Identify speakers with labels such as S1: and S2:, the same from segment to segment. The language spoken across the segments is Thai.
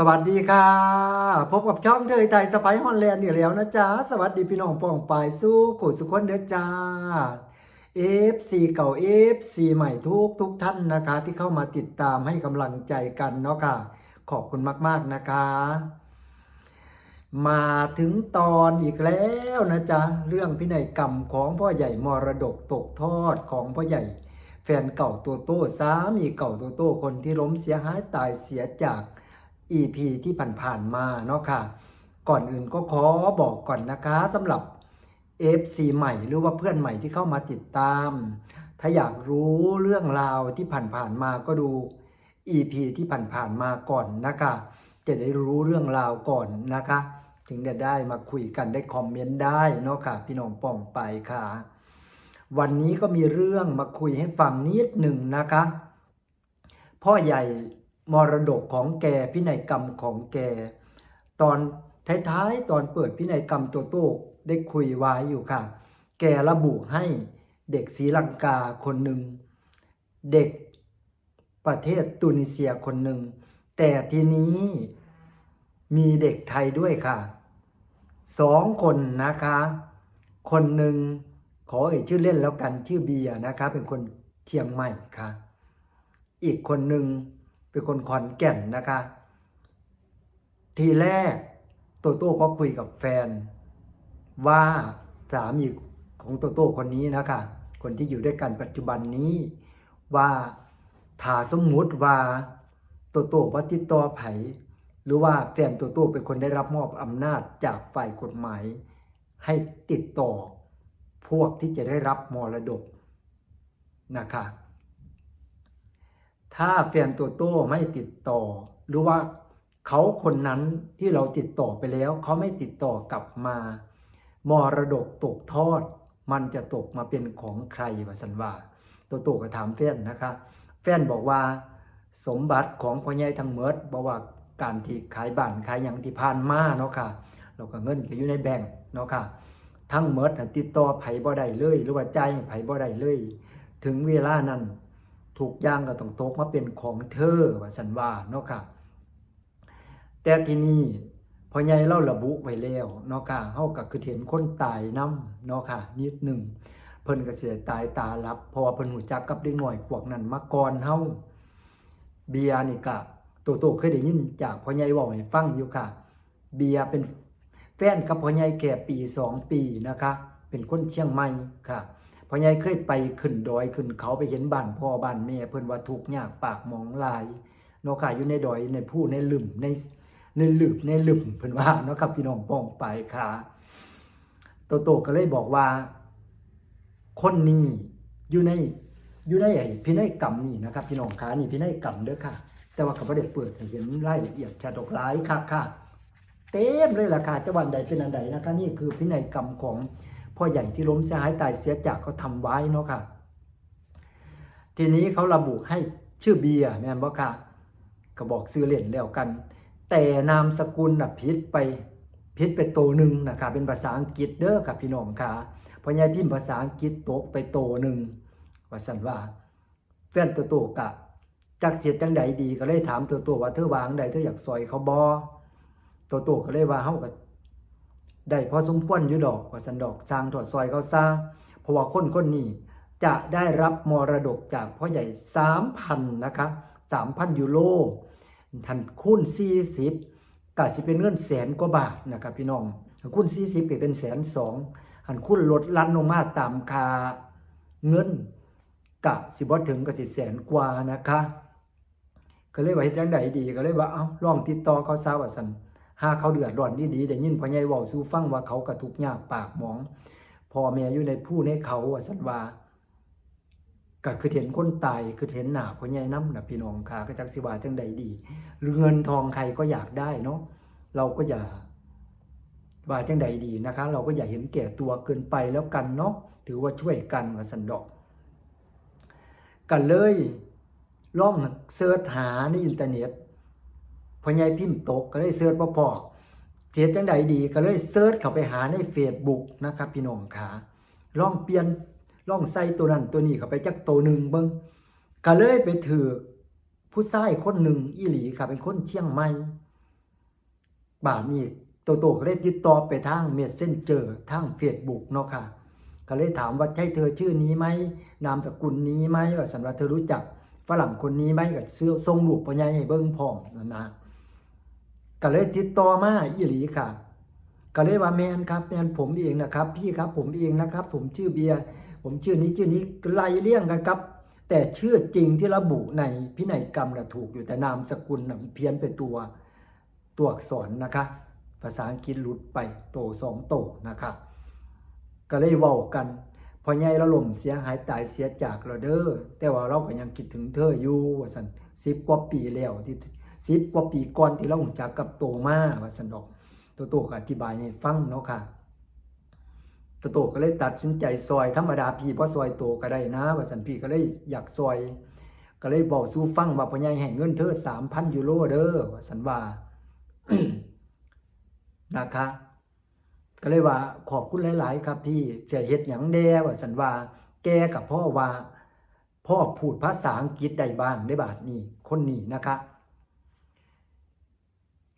S1: สวัสดีค่ะ พบกับช่องเธอไทยสไปฮอนแลนด์อีกแล้วนะจ๊ะ สวัสดีพี่น้องปองปายสู้กูสุขคนเด้อจ้า FC เก่า FC ใหม่ทุกทุกท่านนะคะ ที่เข้ามาติดตามให้กำลังใจกันเนาะค่ะ ขอบคุณมากๆนะคะ มาถึงตอนอีกแล้วนะจ๊ะ เรื่องพินัยกรรมของพ่อใหญ่มรดกตกทอดของพ่อใหญ่ แฟนเก่าตัวโต้สามีเก่าตัวโต้คนที่ล้มเสียหายตายเสียจาก EP ที่ผ่านๆมาเนาะค่ะ ก่อนอื่นก็ขอบอกก่อนนะคะสำหรับ FC ใหม่หรือว่าเพื่อนใหม่ที่เข้ามาติดตาม ถ้าอยากรู้เรื่องราวที่ผ่านๆมาก็ดู EP ที่ผ่านๆมาก่อนนะคะ จะได้รู้เรื่องราวก่อนนะคะ ถึงจะได้มาคุยกันได้คอมเมนต์ได้เนาะค่ะ พี่น้องป่องไปค่ะ วันนี้ก็มีเรื่องมาคุยให้ฟังนิดหนึ่งนะคะ พ่อใหญ่ มรดกของแกพินัยกรรมของแก ตอนท้ายๆตอนเปิดพินัยกรรมโตโต้ได้คุยไว้อยู่ค่ะ แกระบุให้เด็กศรีลังกาคนหนึ่ง เด็กประเทศตุนิเซียคนหนึ่ง แต่ทีนี้มีเด็กไทยด้วยค่ะสองคนนะคะ คนหนึ่งขอเอ่ยชื่อเล่นแล้วกันชื่อเบียร์นะคะ เป็นคนเชียงใหม่ค่ะ อีกคนหนึ่ง เป็นคนขอนแก่นนะคะ ทีแรกโตโต้ก็คุยกับแฟน ว่าสามีของโตโต้คนนี้นะคะ คนที่อยู่ด้วยกันปัจจุบันนี้ว่าถ้าสมมุติว่าโตโต้ว่าติดต่อไผหรือว่าแฟนโตโต้เป็นคนได้รับมอบอำนาจจากฝ่ายกฎหมาย ให้ติดต่อพวกที่จะได้รับมรดกนะคะ ถ้าแฟนตัวโต้ไม่ติดต่อ หรือว่าเขาคนนั้นที่เราติดต่อไปแล้ว เขาไม่ติดต่อกลับมามรดกตกทอด มันจะตกมาเป็นของใครวะสันว่า ตัวโต้ก็ถามแฟนนะคะแฟนบอกว่า สมบัติของพ่อใหญ่ทั้งเมิดบอกว่าการที่ขายบ้านขายอย่างที่ผ่านมาเนาะค่ะเราก็เงินก็อยู่ในแบงก์เนาะค่ะ ทั้งเมดติดต่อไผบ่ได้เลย หรือว่าใจไผบ่ได้เลย ถึงเวลานั้น ถูกย่างก็ต้องตกมาเป็นของเธอว่าสันว่าเนาะค่ะ แต่ที่นี้พอใหญ่เล่าระบุไว้แล้วเนาะค่ะเฮาก็คือเห็นคนตายนํเนาะค่ะนิดหนึ่งเพิ่นก็เสิได้ตายตาลับ เพราะว่าเพิ่นหูจักกับเด็กน้อยพวกนั้นมาก่อนเฮาเบียร์นี่ก็โตโตเคยได้ยินจากพ่อใหญ่เว้าให้ฟังอยู่ค่ะ เบียร์เป็นแฟนกับพ่อใหญ่แก่ปีสองปีนะคะ เป็นคนเชียงใหม่ค่ะ พ่อใหญ่เคยไปขึ้นดอยขึ้นเขาไปเห็นบ้านพ่อบ้านแม่เพิ่นว่าทุกข์ยากปากมองลายเนาะค่ะอยู่ในดอยในผู้ในหลืมในในหลืบในหลืมเพิ่นว่าเนาะครับพี่น้องป้องไปค่ะโตโตก็เลยบอกว่า คนนี้อยู่ในอยู่ในไอ้พินัยกรรมนี่นะครับ พี่น้องขานี่พินัยกรรมเด้อค่ะ แต่ว่าเขาไม่ได้เปิดเห็นรายละเอียดชัดกหลายค่ะค่ะเต็มเลยล่ะค่ะจะวันใดเป็นอันใดนะคะนี่คือพินัยกรรมของ พ่อใหญ่ที่ล้มเสียหายตายเสียจากเขาทำไว้เนาะค่ะ ทีนี้เขาระบุให้ชื่อเบียร์แม่นบ่ค่ะก็บอกซื้อเล่นแล้วกัน แต่นามสกุลน่ะผิดไปผิดไปโตหนึ่งนะคะเป็นภาษาอังกฤษเด้อค่ะพี่น้องค่ะพ่อใหญ่พิมพ์ภาษาอังกฤษโตไปโตหนึ่งว่าสันว่าแฟนตัวโตกะจักเสียจังใดดีก็เลยถามตัวโตว่าเธอวางใดเธออยากซอยเขาบอโตโตก็เลยว่าเฮาก็ ได้พอสมควรอยู่ดอกว่าสันดอกสร้างถอดซอยเขาซะเพราะว่าคนคนนี้จะได้รับมรดกจากพ่อใหญ่ 3,000 นะคะ 3,000 ยูโรทันคูณ 40ก็สิเป็นเงินแสนกว่าบาทนะครับพี่น้องคูณ 40ก็เป็นแสนสองหันคูณลดลันลงมาตามค่าเงินกะสิบ่ถึงก็สิแสนกว่านะคะ ก็เลยว่าเฮ็ดจังไดดีก็เลยว่าเอ้าลองติดต่อเขาซะว่าซั่น หาเขาเดือดร้อนดีๆได้ยินพ่อใหญ่เว้าสู่ฟังว่าเขาก็ทุกข์ยากปากหมองพ่อแม่อยู่ในผู้ในเขาว่าซั่นว่าก็คือเห็นคนตายคือเห็นหนาพ่อใหญ่น้ำนะพี่น้องค่ะก็จักสิว่าจังใดดีหรือเงินทองใครก็อยากได้เนาะเราก็อย่าว่าจังใดดีนะคะ เราก็อย่าเห็นแก่ตัวเกินไปแล้วกันเนาะถือว่าช่วยกันว่าซั่นดอกกันเลยล่องเสิร์ชหาในอินเทอร์เน็ต พอใหญ่พิมพ์ตกก็เลยเสิร์ชบ่พอเสียจังใดดีก็เลยเสิร์ชเข้าไปหาใน Facebook นะครับพี่น้องขาลองเปลี่ยนลองใส่ตัวนั้นตัวนี้เข้าไปจักตัวหนึ่งเบิ่งก็เลยไปถือผู้ชายคนหนึ่งอีหลีค่ะเป็นคนเชียงใหม่บาทนี้โตโตก็เลยติดต่อไปทางเมสเซนเจอร์ทาง Facebook เนาะค่ะ ก็เลยถามว่าใช่เธอชื่อนี้ไหมนามสกุลนี้ไหมว่าสันว่าเธอรู้จักฝรั่งคนนี้ไหมกับซื้อทรงรูปปัญญาให้เบิ้งพร้อมนั่นนะ ก็เลยติดต่อมาอีหลีค่ะ ก็เลยว่าแมนครับแมนผมเองนะครับ พี่ครับผมเองนะครับ ผมชื่อเบียร์ผมชื่อนี้ชื่อนี้ไล่เลี่ยงกันครับ แต่ชื่อจริงที่ระบุในพินัยกรรมนะถูกอยู่แต่นามสกุลนะเพี้ยนไปตัวตัวอักษรนะคะ ภาษาอังกฤษหลุดไปโตสองโตนะครับก็เลยเว้ากันพอใหญ่เราล่มเสียหายตายเสียจากเราเด้อแต่ว่าเราก็ยังคิดถึงเธออยู่ว่าสันสิบกว่าปีแล้วที่ สิบกว่าปีก่อนที่เราหุ่นจักกับโตมาว่าสันดอกตัวโตก็อธิบายให้ฟังเนาะค่ะตัวโตก็เลยตัดสินใจซอยธรรมดาพี่เพราะซอยโตก็ได้นะว่าสันพี่ก็เลยอยากซอย ก็เลยบอกสู้ฟังว่าพ่อใหญ่ให้เงินเธอสามพันยูโรเด้อว่าสันว่านะคะก็เลยว่าขอบคุณหลาย ๆ ครับพี่เสียเฮ็ดหยังแดว่าสันว่า แกกับพ่อว่า พ่อพูดภาษาอังกฤษได้บ้างได้บาทนี้คนนี้นะคะ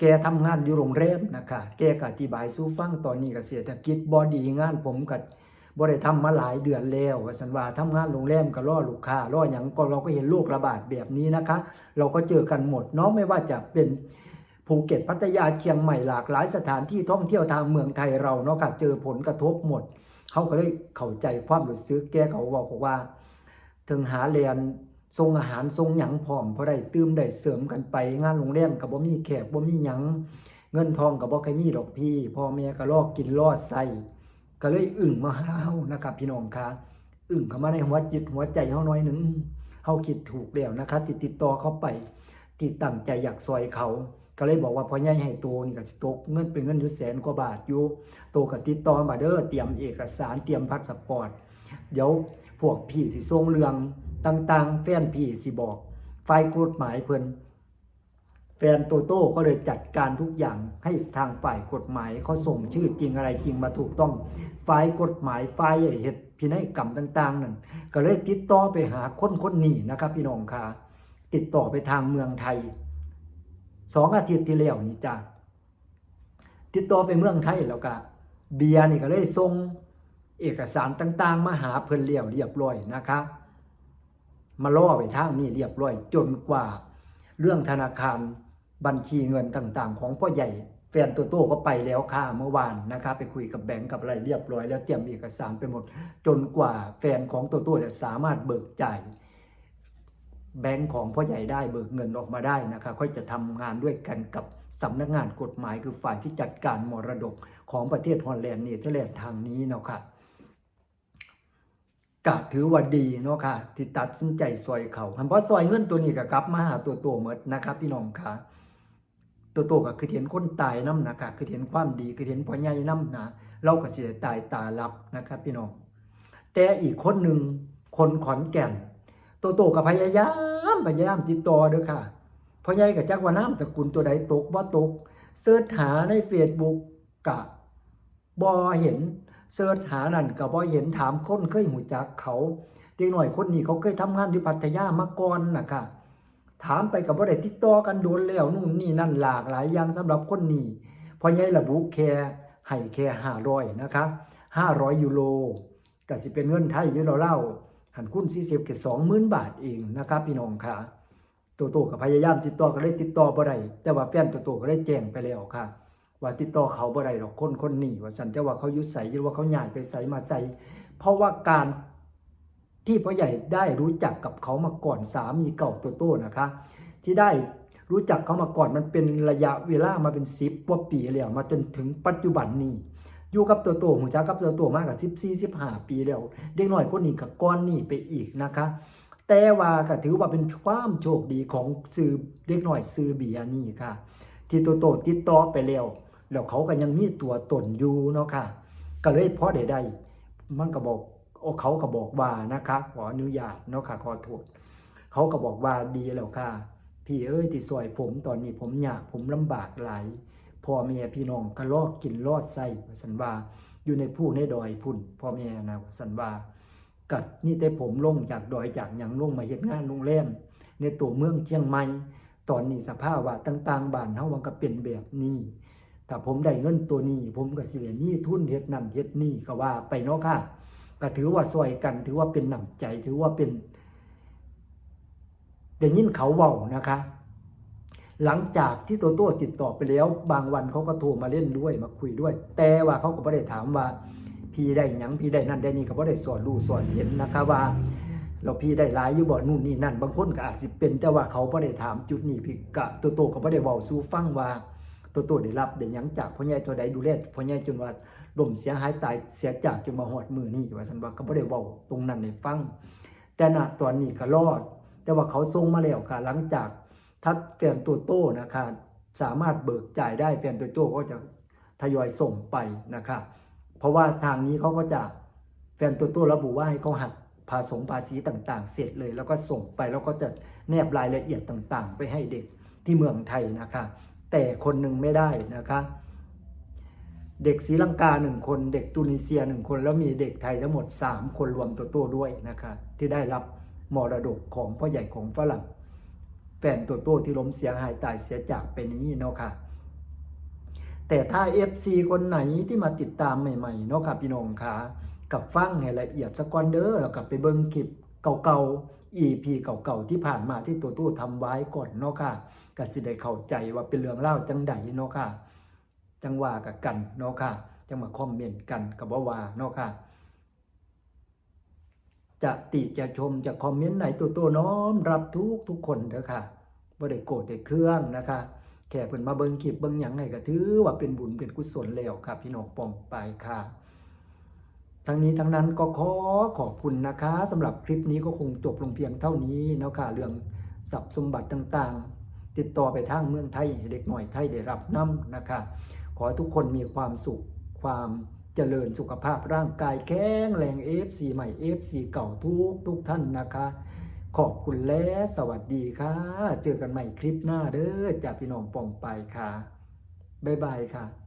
S1: แกทำงานอยู่โรงแรมนะคะแกก็อธิบายสู้ฟังตอนนี้ก็เศรษฐกิจบ่ดีงานผมก็บ่ได้ทำมาหลายเดือนแล้วว่าสันว่าทำงานโรงแรมก็รอลูกค้ารอหยังก็เราก็เห็นโรคระบาดแบบนี้นะคะ เราก็เจอกันหมดเนาะไม่ว่าจะเป็นภูเก็ตพัทยาเชียงใหม่หลากหลายสถานที่ท่องเที่ยวทางเมืองไทยเราเนาะค่ะเจอผลกระทบหมดเขาก็เลยเข้าใจความรู้สึกแกเขาบอกว่าถึงหาเรียน ทรงอาหารทรงหยังพร้อมเพราะได้ตื้มได้เสริมกันไป งานโรงแรมกับบ่มีแขกบ่มีหยังเงินทองกับบ่เคยมีดอกพี่พ่อแม่ก็ลอกกินลอดใส่ก็เลยอึ่งมาเฮานะครับ พี่น้องคะอึ่งเข้ามาในหัวจิตหัวใจเฮาน่อยหนึ่งเฮาคิดถูกแล้วนะคะ ติดติดต่อเขาไปที่ตั้งใจอยากซอยเขา ก็เลยบอกว่าพอใหญ่ให้ตัวนี่ก็สิตกเงินเป็นเงินอยู่แสนกว่าบาทอยู่ตัวก็ติดต่อมาเด้อเตรียมเอกสารเตรียมพาสปอร์ตเดี๋ยวพวกพี่สิส่งเรื่อง ต่างๆ แฟนพี่สิบอกฝ่ายกฎหมายเพิ่นแฟนโตโต้ก็เลยจัดการทุกอย่างให้ทางฝ่ายกฎหมายเขาส่งชื่อจริงอะไรจริงมาถูกต้องฝ่ายกฎหมายฝ่ายเหตุพินัยกรรมต่างๆนั่นก็เลยติดต่อไปหาคนคนนี้นะครับพี่น้องค่ะติดต่อไปทางเมืองไทยสองอาทิตย์ที่แล้วนี่จ้ะติดต่อไปเมืองไทยแล้วก็เบียร์นี่ก็เลยส่งเอกสารต่างๆ มาหาเพิ่นเลี้ยวเรียบร้อยนะคะ มาล่อไปทางนี้เรียบร้อยจนกว่า เรื่องธนาคารบัญชีเงินต่างๆ ของพ่อใหญ่แฟนตัวโต้ก็ไปแล้วค่ะเมื่อวานนะคะไปคุยกับแบงก์กับอะไรเรียบร้อย แล้วเตรียมเอกสารไปหมด จนกว่าแฟนของตัวโต้จะสามารถเบิกจ่ายแบงก์ของพ่อใหญ่ได้เบิกเงินออกมาได้นะคะค่อยจะทำงานด้วยกันกับสำนักงานกฎหมายคือฝ่ายที่จัดการมรดกของประเทศฮอลแลนด์เนเธอร์แลนด์ทางนี้เนาะค่ะ กะถือว่าดีเนาะค่ะ ที่ตัดสินใจซอยเขาคันเพราะซอยเงินตัวนี้ก็กลับมาหาตัวโตหมดนะครับ พี่น้องค่ะ ตัวโตก็คือเห็นคนตายน้ำนะคะคือเห็นความดีคือเห็นพ่อใหญ่น้ำนะเราก็เสียตายตาลับนะครับ พี่น้อง แต่อีกคนหนึ่งคนขอนแก่นโตโตกับพยายามพยายามติดต่อเด้อค่ะพ่อใหญ่กับจักว่าน้ำตระกุลตัวใดตกว่าตกเสิร์ชหาในเฟซบุ๊กกะบอเห็น เสิร์ชหานั่นกับบอเห็นถามคนเคยหูจักเขาเด็กหน่อยคนนี้เขาเคยทำงานอยู่พัทยามาก่อนนะคะถามไปกับบ่ได้ติดต่อกันโดนแล้วนู่นนี่นั่นหลากหลายอย่างสำหรับคนนี้พอใหญ่ระบุแค่ให้แค่ห้าร้อยนะคะห้าร้อยยูโรก็สิเป็นเงินไทยอยู่เราเล่าหันคุณสี่สิบเกสองหมื่นบาทเองนะครับพี่น้องค่ะตัวโตกับพยายามติดต่อก็ได้ติดต่อบ่ได้แต่ว่าแฟนตัวโตก็ได้แจ้งไปแล้วค่ะ ว่าติดต่อเขาบ่ได้หรอกคนคนนี้ว่าสันจะว่าเขายุดใส่หรือว่าเขาหย่ายไปใส่มาใส่เพราะว่าการที่พ่อใหญ่ได้รู้จักกับเขามาก่อนสามีเก่าตัวโตนะคะ ที่ได้รู้จักเขามาก่อนมันเป็นระยะเวลามาเป็นสิบกว่าปีแล้วมาจนถึงปัจจุบันนี้อยู่กับตัวโตหูจักกับตัวโตมากกับสิบสี่สิบห้าปีแล้ว เด็กหน้อยคนนี้กับก้อนนี่ไปอีกนะคะ แต่ว่าก็ถือว่าเป็นความโชคดีของสื่อเด็กหน้อยสื่อเบียนี่ค่ะ ที่ตัวโตติดต่อไปแล้ว แล้วเขาก็ยังมีตัวตนอยู่เนาะค่ะ ก็เลยเพอได้ได้มันก็บอกโอ้เขาก็บอกว่านะคะขออนุญาตเนาะค่ะขอโทษเขาก็บอกว่าดีแล้วค่ะ พี่เอ้ยที่ซอยผมตอนนี้ผมยากผมลำบากหลายพ่อแม่พี่น้องก็ลอกกินลอดไส้ว่สันว่าอยู่ในผู้ในดอยพุ่นพ่อแม่นะว่าสันว่ากัดนี่แต่ผมลงจากดอยจากหยังลงมาเฮ็ดงานโรงแรมในตัวเมืองเชียงใหม่ตอนนี้สภาพว่าต่าง ๆบ้านเฮามันก็เป็นแบบนี้ ถ้าผมได้เงินตัวนี้ ผมก็เสิได้มีทุนเฮ็ดนั่นเฮ็ดนี่ก็ว่าไปเนาะค่ะก็ถือว่าซอยกัน ถือว่าเป็นน้ำใจ ถือว่าเป็นได้ยินเขาเว้านะคะ หลังจากที่โตโต้ติดต่อไปแล้ว บางวันเขาก็โทรมาเล่นด้วยมาคุยด้วย แต่ว่าเขาก็ไม่ได้ถามว่า พี่ได้หยังพี่ได้นั่นได้นี่เขาไม่ได้สอนรู้สอนเห็นนะคะว่า เราพี่ได้หลายอยู่บ่นู่นนี่นั่น บางคนก็อาจสิเป็น แต่ว่าเขาไม่ได้ถามจุดนี้พี่กะโตโต้ก็ไม่ได้เว้าสู่ฟังว่า ตโต้ได้รับได้ยังจากพ่อใหญ่ตัวใดดูแลพ่อใหญ่จนว่าล่มเสียหายตายเสียจากจนมาหอดมือนี่ว่าซั่นว่าก็บ่ได้เว้าตรงนั้นให้ฟัง แต่ณตอนนี้ก็รอด แต่ว่าเขาส่งมาแล้วค่ะ หลังจากทัดแฟนตัวโต้นะคะสามารถเบิกจ่ายได้แฟนตัวโต้ก็จะทยอยส่งไปนะคะเพราะว่าทางนี้เขาก็จะแฟนตัวโต้ระบุว่าให้เขาหักภาษงภาษีต่างๆ เสร็จเลย แล้วก็ส่งไปแล้วก็จะแนบรายละเอียดต่างๆ ไปให้เด็กที่เมืองไทยนะคะ แต่คนหนึ่งไม่ได้นะคะ เด็กศรีลังกาหนึ่งคน เด็กตุนิเซียหนึ่งคน แล้วมีเด็กไทยทั้งหมด 3 คนรวมตัวโต้ด้วยนะคะ ที่ได้รับมรดกของพ่อใหญ่ของฝรั่งแฟนตัวโต้ที่ล้มเสียหายตายเสียจากไปนี้เนาะค่ะ แต่ถ้า FC คนไหนที่มาติดตามใหม่ๆเนาะค่ะพี่น้องค่ะกับฟังให้ละเอียดสักก่อนเด้อแล้วกับไปเบิ่งคลิปเก่าๆ EP เก่าๆที่ผ่านมาที่ตัวโต้ทำไว้ก่อนเนาะค่ะก็สิได้เข้าใจว่าเป็นเรื่องเล่าจังใดเนาะค่ะ จังว่ากับกันเนาะค่ะจังมาคอมเมนต์กันกับว่าว่าเนาะค่ะ จะติจะชมจะคอมเมนต์ไหนตัวตัวน้อมรับทุกทุกคนเด้อค่ะบ่ได้โกรธได้เครื่องนะคะแค่เพิ่นมาเบิ่งคลิปเบิ่งหยังไงก็ถือว่าเป็นบุญเป็นกุศลแล้วครับพี่น้องปองไปค่ะ ทั้งนี้ทั้งนั้นก็ขอขอบคุณนะคะสำหรับคลิปนี้ก็คงจบลงเพียงเท่านี้นะค่ะเรื่องทรัพย์สมบัติต่างๆ ติดต่อไปทางเมืองไทยเด็กหน่อยไทยได้รับน้ำนะคะ ขอให้ทุกคนมีความสุขความเจริญสุขภาพร่างกายแข็งแรง FC ใหม่ FC เก่าทุกทุกท่านนะคะ ขอบคุณและสวัสดีค่ะ เจอกันใหม่คลิปหน้าเด้อจากพี่น้องปองไปค่ะ บ๊ายบายค่ะ